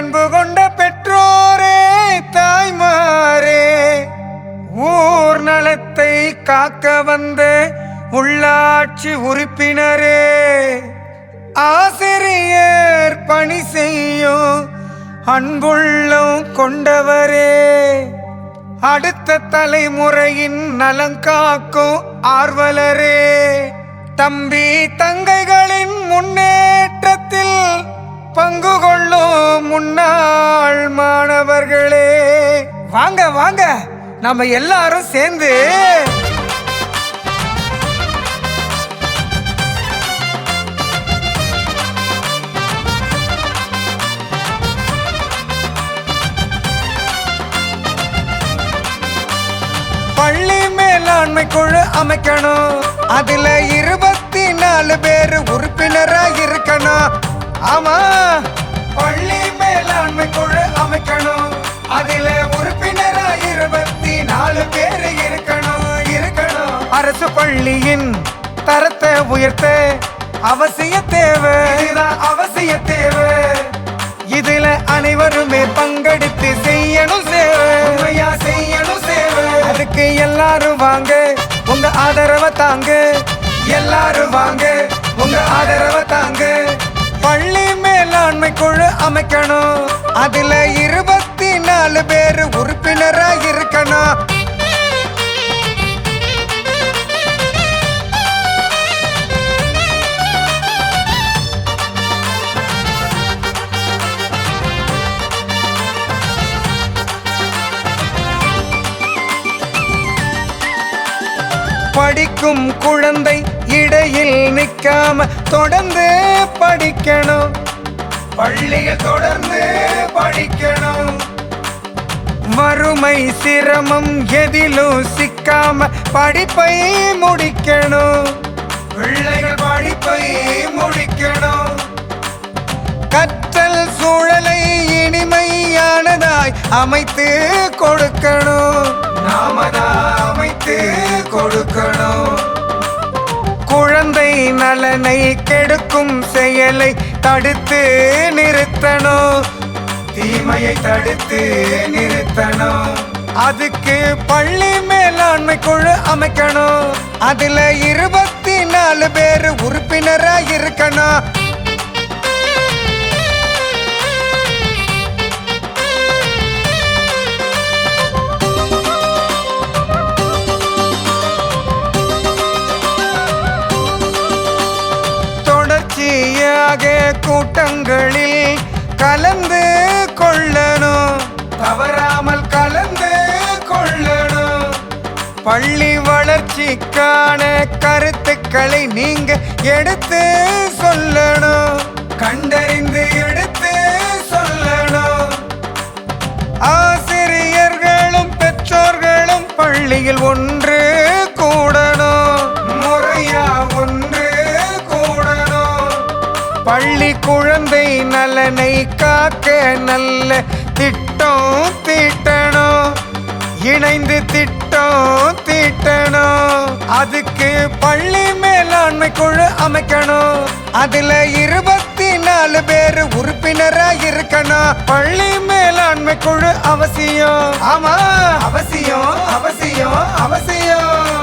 அன்பு கொண்ட பெற்றோரே தாய்மாரே ஊர் நலத்தை காக்க வந்த உள்ளாட்சி உறுப்பினரே ஆசிரியர் பணி செய்யும் அன்புள்ளம் கொண்டவரே. அடுத்த தலைமுறையின் நலம் காக்கும் ஆர்வலரே. தம்பி தங்கைகளின் முன்னேற்றத்தில் வாங்க வாங்க. நம்ம எல்லாரும் சேர்ந்து பள்ளி மேலாண்மை குழு அமைக்கணும். அதுல இருபத்தி நாலு பேர் உறுப்பினரா இருக்கணும். ஆமா பள்ளி மேலாண்மை குழு அமைக்கணும். அதுல உறுப்பினரா இருபத்தி நாலு பேர் இருக்கணும் இருக்கணும். அரசு பள்ளியின் தரத்தை உயர்த்த அவசிய தேவை. அவசிய தேவை. இதுல அனைவருமே பங்கெடுத்து செய்யணும் சேவை. செய்யணும் சேவை. அதுக்கு எல்லாரும் வாங்க உங்க ஆதரவை தாங்க. எல்லாரும் வாங்க உங்க ஆதரவை தாங்க. பள்ளி மேலாண்மை குழு அமைக்கணும். அதுல உறுப்பினரா இருக்கணும். படிக்கும் குழந்தை இடையில் நிற்காம தொடர்ந்து படிக்கணும். பள்ளியில் தொடர்ந்து படிக்கணும். வறுமை சிரமம் எதிலும் சிக்காம படிப்பை முடிக்கணும். பிள்ளைகள் படிப்பை முடிக்கணும். கற்றல் சூழலை இனிமையானதாய் அமைத்து கொடுக்கணும். நாம அமைத்து கொடுக்கணும். குழந்தை நலனை கெடுக்கும் செயலை தடுத்து நிறுத்தணும். தீமையை தடுத்து நிறுத்தணும். அதுக்கு பள்ளி மேலாண்மை குழு அமைக்கணும். அதுல இருபத்தி நாலு பேர் உறுப்பினரா இருக்கணும். தொடர்ச்சியாக கூட்டங்களில் கலந்து கொள்ளணும். தவறாமல் கலந்து கொள்ளணும். பள்ளி வளர்ச்சிக்கான கருத்துக்களை நீங்க எடுத்து சொல்லணும். கண்டறிந்து எடுத்து சொல்லணும். ஆசிரியர்களும் பெற்றோர்களும் பள்ளியில் ஒன்று நலனை காக்க நல்ல திட்டம் தீட்டணும். இணைந்து திட்டம் தீட்டணும். அதுக்கு பள்ளி மேலாண்மை குழு அமைக்கணும். அதுல இருபத்தி நாலு பேர் உறுப்பினரா இருக்கணும். பள்ளி மேலாண்மை குழு அவசியம். ஆமா அவசியம் அவசியம் அவசியம்.